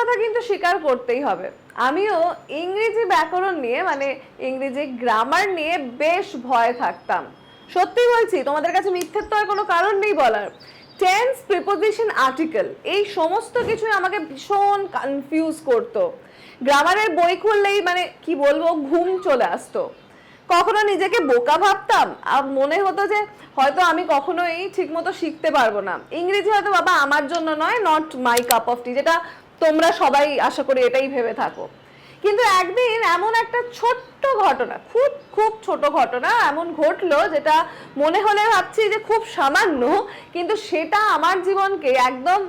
কথা কিন্তু স্বীকার করতেই হবে। আমিও ইংরেজি ব্যাকরণ নিয়ে মানে ইংরেজি গ্রামার নিয়ে বেশ ভয় থাকতাম। সত্যি বলছি, তোমাদের কাছে মিথ্যের তো আর কোনো কারণ নেই বলার। টেন্স প্রিপোজিশন আর্টিকেল এই সমস্ত কিছুই আমাকে ভীষণ কনফিউজ করতো। গ্রামারের বই খুললেই মানে কি বলব, ঘুম চলে আসতো। কখনো নিজেকে বোকা ভাবতাম, আর মনে হতো যে হয়তো আমি কখনোই ঠিকমতো শিখতে পারব না। ইংরেজি হয়তো বাবা আমার জন্য নয় not my cup of tea যেটা তোমরা সবাই আশা করি এটাই ভেবে থাকো। কিন্তু একদিন এমন একটা ছোট্ট ঘটনা, খুব খুব ছোট ঘটনা এমন ঘটলো যেটা মনে হলে ভাবছি যে খুব সামান্য, কিন্তু সেটা আমার জীবনকে একদম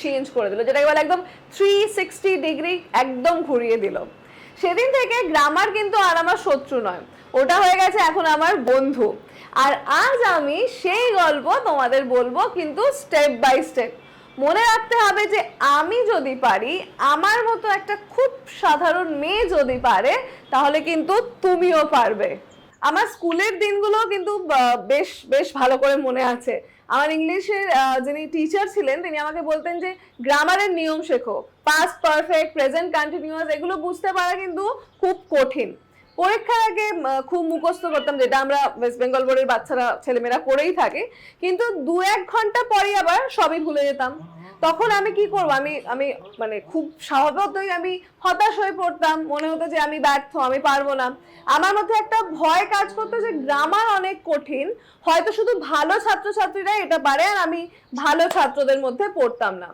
চেঞ্জ করে দিল, যেটাকে বলে একদম থ্রি সিক্সটি ডিগ্রি একদম ঘুরিয়ে দিল। সেদিন থেকে গ্রামার কিন্তু আর আমার শত্রু নয়, ওটা হয়ে গেছে এখন আমার বন্ধু। আর আজ আমি সেই গল্প তোমাদের বলব কিন্তু স্টেপ বাই স্টেপ মনে রাখতে হবে যে আমি যদি পারি, আমার মতো একটা খুব সাধারণ মেয়ে যদি পারে, তাহলে কিন্তু তুমিও পারবে। আমার স্কুলের দিনগুলো কিন্তু বেশ বেশ ভালো করে মনে আছে। আমার ইংলিশের যিনি টিচার ছিলেন, তিনি আমাকে বলতেন যে গ্রামারের নিয়ম শেখো। পাস্ট পারফেক্ট প্রেজেন্ট কন্টিনিউয়াস এগুলো বুঝতে পারা কিন্তু খুব কঠিন। পরীক্ষার আগে খুব মুখস্থ করতাম যেটা আমরা ওয়েস্ট বেঙ্গল বোর্ডের বাচ্চারা, ছেলেমেয়েরা করেই থাকে। কিন্তু দু এক ঘণ্টা পরে আবার সবই ভুলে যেতাম। তখন আমি কি করব? আমি আমি মানে খুব স্বভাবতই আমি হতাশ হয়ে পড়তাম। মনে হতো যে আমি ব্যর্থ, আমি পারব না। আমার মধ্যে একটা ভয় কাজ করতো যে গ্রামার অনেক কঠিন, হয়তো শুধু ভালো ছাত্রছাত্রীরা এটা পারে আর আমি ভালো ছাত্রদের মধ্যে পড়তাম না।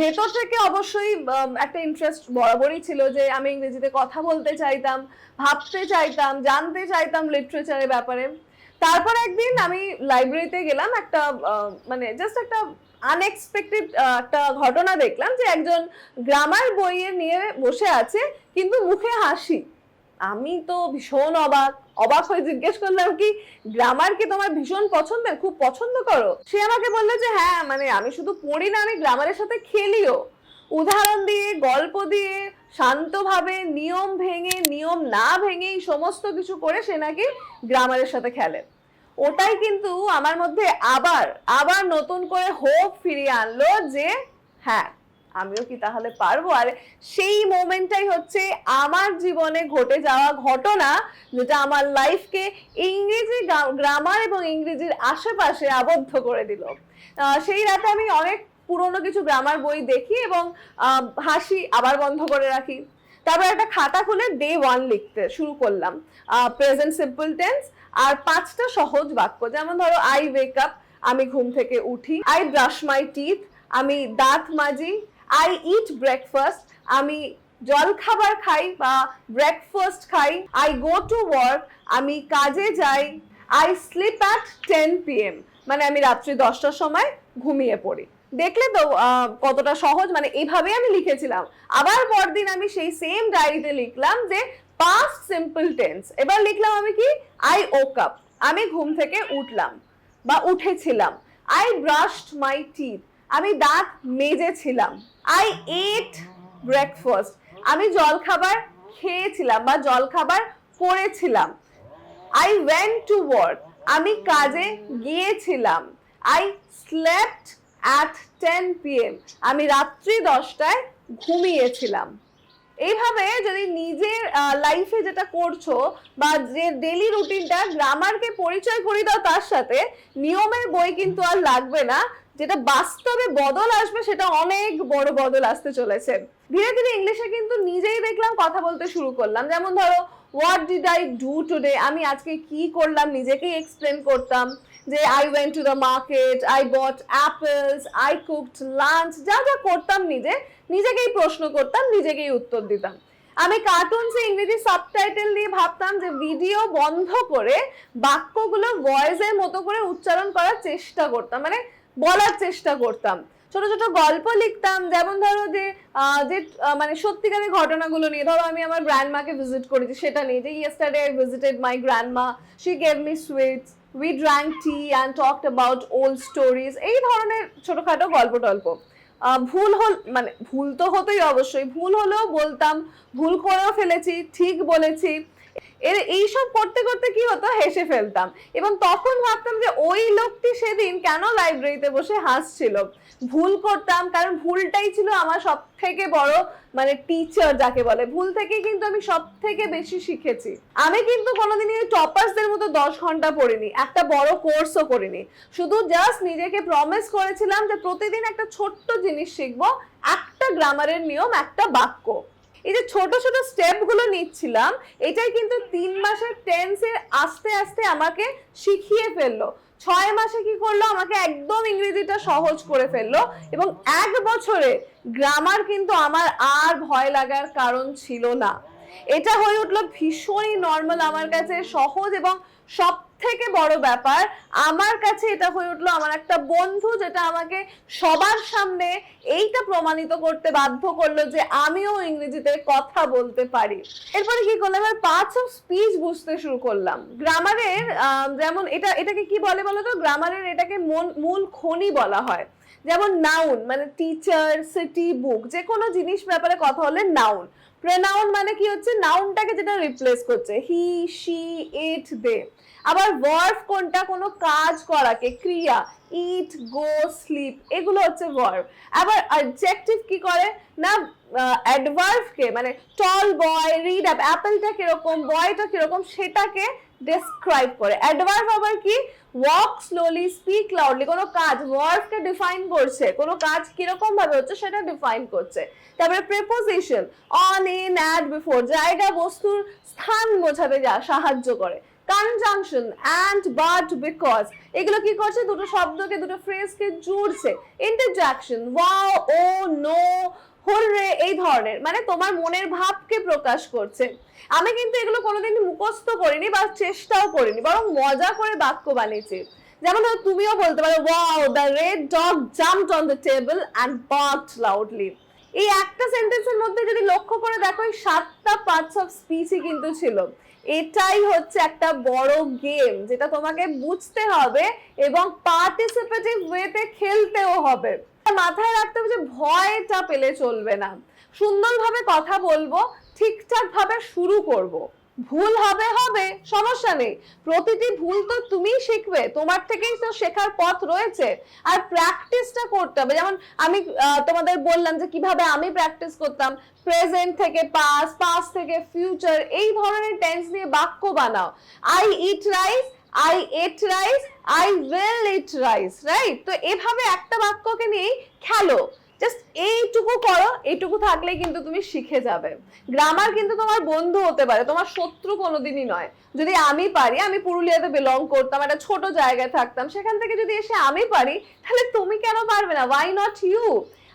ভেতর থেকে অবশ্যই একটা ইন্টারেস্ট বরাবরই ছিল যে আমি ইংরেজিতে কথা বলতে চাইতাম, ভাবতে চাইতাম, জানতে চাইতাম লিটারেচারের ব্যাপারে। তারপর একদিন আমি লাইব্রেরিতে গেলাম, একটা মানে জাস্ট একটা আনএক্সপেক্টেড একটা ঘটনা দেখলাম যে একজন গ্রামার বইয়ে নিয়ে বসে আছে, কিন্তু মুখে হাসি। আমি তো ভীষণ অবাক। অবাক হয়ে জিজ্ঞেস করলাম কি গ্রামার কি তোমার ভীষণ পছন্দের? খুব পছন্দ করো? সে আমাকে বলল যে হ্যাঁ মানে আমি শুধু পড়ি না, আমি গ্রামারের সাথে খেলিও। উদাহরণ দিয়ে, গল্প দিয়ে, শান্তভাবে, নিয়ম ভেঙে, নিয়ম না ভেঙেই সমস্ত কিছু করে সে নাকি গ্রামারের সাথে খেলে। ওটাই কিন্তু আমার মধ্যে আবার আবার নতুন করে হোপ ফিরিয়ে আনলো যে হ্যাঁ আমিও কি তাহলে পারব? আর সেই মোমেন্টটাই হচ্ছে আমার জীবনে ঘটে যাওয়া ঘটনা, যেটা আমার লাইফকে ইংরেজি গ্রামার এবং ইংরেজির আশেপাশে আবদ্ধ করে দিল। সেই রাতে আমি অনেক পুরনো কিছু গ্রামার বই দেখি এবং হাসি আবার বন্ধ করে রাখি। তারপর একটা খাতা খুলে ডে ওয়ান লিখতে শুরু করলাম। প্রেজেন্ট সিম্পল টেন্স আর পাঁচটা সহজ বাক্য। যেমন ধরো আই ওয়েক আপ আমি ঘুম থেকে উঠি আই ব্রাশ মাই টিথ আমি দাঁত মাজি আই ইট ব্রেকফাস্ট আমি জল খাবার খাই বা ব্রেকফাস্ট খাই আই গো টু ওয়ার্ক আমি কাজে যাই I sleep at ten PM মানে আমি রাত্রি দশটার সময় ঘুমিয়ে পড়ি। দেখলে তো কতটা সহজ মানে এইভাবেই আমি লিখেছিলাম। আবার পরদিন আমি সেই সেম ডায়েরিতে লিখলাম যে পাস্ট সিম্পল টেন্স এবার লিখলাম আমি কি? আই ওক আপ আমি ঘুম থেকে উঠলাম বা উঠেছিলাম। আই ব্রাশড মাই টিথ আমি দাঁত মেজেছিলাম। আই এট ব্রেকফাস্ট আমি জলখাবার খেয়েছিলাম বা জলখাবার করেছিলাম। আই ওয়েন্ট টু ওয়ার্ক আমি কাজে গিয়েছিলাম। I slept at ten PM আমি রাত্রি দশটায় ঘুমিয়েছিলাম। এইভাবে যদি নিজের লাইফে যেটা করছ বা যে ডেলি রুটিনটা গ্রামারকে পরিচয় করিয়ে দাও তার সাথে, নিয়মের বই কিন্তু আর লাগবে না। যেটা বাস্তবে বদল আসবে সেটা অনেক বড় বদল আসতে চলেছে। ধীরে ধীরে ইংলিশে কিন্তু নিজেই দেখলাম, কথা বলতে শুরু করলাম। যেমন ধরো what did I do today আমি আজকে কি করলাম? নিজেকেই এক্সপ্লেন করতাম। যে I went to the market I bought apples I cooked lunch যা যা করতাম নিজে, নিজেকেই প্রশ্ন করতাম, নিজেকেই উত্তর দিতাম। আমি কার্টুনসে ইংরেজি সাবটাইটেল দিয়ে ভাবতাম যে ভিডিও বন্ধ করে বাক্যগুলো ভয়েসের মতো করে উচ্চারণ করার চেষ্টা করতাম মানে বলার চেষ্টা করতাম। ছোট ছোট গল্প লিখতাম, যেমন ধরো যে যে মানে সত্যিকারের ঘটনাগুলো নিয়ে। ধরো আমি আমার গ্র্যান্ডমাকে ভিজিট করেছি, সেটা নিয়ে যে yesterday I visited my grandma she gave me sweets we drank tea and talked about old stories এই ধরনের ছোটোখাটো গল্প টল্প। ভুল হল মানে ভুল তো হতোই অবশ্যই। ভুল হলেও বলতাম, ভুল করেও ফেলেছি, ঠিক বলেছি। এর এইসব করতে করতে কি হতো? হেসে ফেলতাম। এবং তখন ভাবতাম যে ওই লোকটি সেদিন কেন লাইব্রেরিতে বসে হাসছিল? ভুল করতাম, কারণ ভুলটাই ছিল আমার সব থেকে বড় মানে টিচার যাকে বলে। ভুল থেকে কিন্তু আমি সব থেকে বেশি শিখেছি। আমি কিন্তু কোনোদিনই টপার্সদের মতো দশ ঘণ্টা পড়িনি, একটা বড় কোর্সও করিনি। শুধু জাস্ট নিজেকে প্রমিস করেছিলাম যে প্রতিদিন একটা ছোট্ট জিনিস শিখব, একটা গ্রামারের নিয়ম, একটা বাক্য। এই যে ছোট ছোট স্টেপগুলো নিচ্ছিলাম, এটাই কিন্তু তিন মাসের টেন্সের আস্তে আস্তে আমাকে শিখিয়ে ফেলল। ছয় মাসে কি করল? আমাকে একদম ইংরেজিটা সহজ করে ফেলল এবং এক বছরে গ্রামার কিন্তু আমার আর ভয় লাগার কারণ ছিল না। এটা হয়ে উঠল ভীষণই নর্মাল আমার কাছে সহজ এবং সব থেকে বড় ব্যাপার, আমার কাছে এটা হয়ে উঠল আমার একটা বন্ধু যেটা আমাকে সবার সামনে এইটা প্রমাণিত করতে বাধ্য করল যে আমিও ইংরেজিতে কথা বলতে পারি। এরপরে কি করলাম? এবার পার্টস অফ স্পিচ বুঝতে শুরু করলাম। গ্রামারের যেমন এটা, এটাকে কি বলে বলো তো? গ্রামারের এটাকে মূল খনি বলা হয়। যেমন নাউন মানে টিচার সিটি বুক যে কোনো জিনিস ব্যাপারে কথা হলে নাউন প্রনাউন মানে কি হচ্ছে? নাউনটাকে যেটা রিপ্লেস করছে। হি শি ইট দে আবার ভার্ব কোনটা? কোনো কাজ করাকে, ক্রিয়া। ইট গো স্লিপ এগুলো হচ্ছে ভার্ব আবার অ্যাডজেক্টিভ কি করে? না অ্যাডভার্ব কে মানে টল বয় রিড আপ অ্যাপেলটা কীরকম বয়টা কীরকম, সেটাকে ডেসক্রাইব করে। অ্যাডভার্ব আবার কি? ওয়াক স্লোলি স্পিক লাউডলি কোনো কাজ ওয়ার্ডকে ডিফাইন করছে, কোনো কাজ কীরকম ভাবে হচ্ছে সেটা ডিফাইন করছে। তারপরে preposition on in at before জায়গা, বস্তুর স্থান বোঝাতে যা, সাহায্য করে। কনজাংশন অ্যান্ড বাট বিকজ এগুলো কি করছে? দুটো শব্দকে, দুটো ফ্রেজকে জুড়ছে। Interjection wow oh no hurray এই ধরনের। মানে তোমার মনের ভাবকে প্রকাশ করছে। আমি কিন্তু এগুলো কোনোদিন মুখস্থ করিনি বা চেষ্টাও করিনি, বরং মজা করে বাক্য বানিয়েছি। যেমন তুমিও বলতে পারো wow the red dog jumped on the table and barked loudly এই একটা সেন্টেন্সের মধ্যে যদি লক্ষ্য করে দেখো, এই সাতটা পার্টস অফ স্পিচই কিন্তু ছিল। এটাই হচ্ছে একটা বড় গেম যেটা তোমাকে বুঝতে হবে এবং পার্টিসিপেটিভ ওয়েতে খেলতেও হবে। মাথায় রাখতে হবে যে ভয়টা পেলে চলবে না। সুন্দরভাবে কথা বলব ঠিকঠাক ভাবে শুরু করব। ভুল হবে হবে, সমস্যা নেই। প্রতিটি ভুল তো তুমিই শিখবে, তোমার থেকেই তো শেখার পথ রয়েছে। আর প্র্যাকটিসটা করতে হবে। যেমন আমি তোমাদের বললাম যে কীভাবে আমি প্র্যাকটিস করতাম। প্রেজেন্ট থেকে পাস পাস থেকে ফিউচার এই ধরনের টেন্স নিয়ে বাক্য বানাও। I eat rice I ate rice I will eat rice right তো এভাবে একটা বাক্যকে নিয়েই খেলো। জাস্ট এইটুকু করো, এইটুকু থাকলেই কিন্তু তুমি শিখে যাবে। গ্রামার কিন্তু তোমার বন্ধু হতে পারে, তোমার শত্রু কোনোদিনই নয়। যদি আমি পারি, আমি পুরুলিয়াতে বিলং করতাম, একটা ছোট জায়গায় থাকতাম, সেখান থেকে যদি এসে আমি পারি, তাহলে তুমি কেন পারবে না? ওয়াই নট ইউ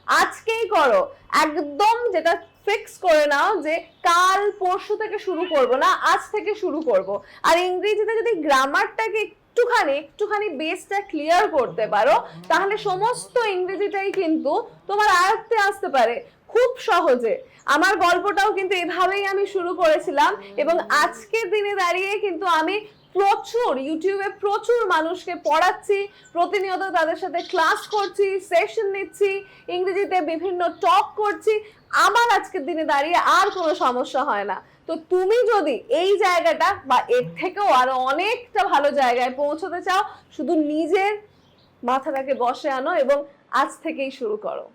আজকেই করো। একদম যেটা ফিক্স করে নাও যে কাল পরশু থেকে শুরু করব না, আজ থেকে শুরু করব। আর ইংরেজিতে যদি গ্রামারটাকে একটুখানি একটুখানি বেসটা ক্লিয়ার করতে পারো, তাহলে সমস্ত ইংরেজিটাই কিন্তু তোমার আয়ত্তে আসতে পারে। খুব সহজে। আমার গল্পটাও কিন্তু এভাবেই আমি শুরু করেছিলাম এবং আজকের দিনে দাঁড়িয়ে কিন্তু আমি প্রচুর ইউটিউবে প্রচুর মানুষকে পড়াচ্ছি, প্রতিনিয়ত তাদের সাথে ক্লাস করছি সেশন নিচ্ছি, ইংরেজিতে বিভিন্ন টক করছি। আমার আজকের দিনে দাঁড়িয়ে আর কোনো সমস্যা হয় না। তো তুমি যদি এই জায়গাটা বা এর থেকেও আরও অনেকটা ভালো জায়গায় পৌঁছতে চাও, শুধু নিজের মাথাটাকে বসে আনো এবং আজ থেকেই শুরু করো।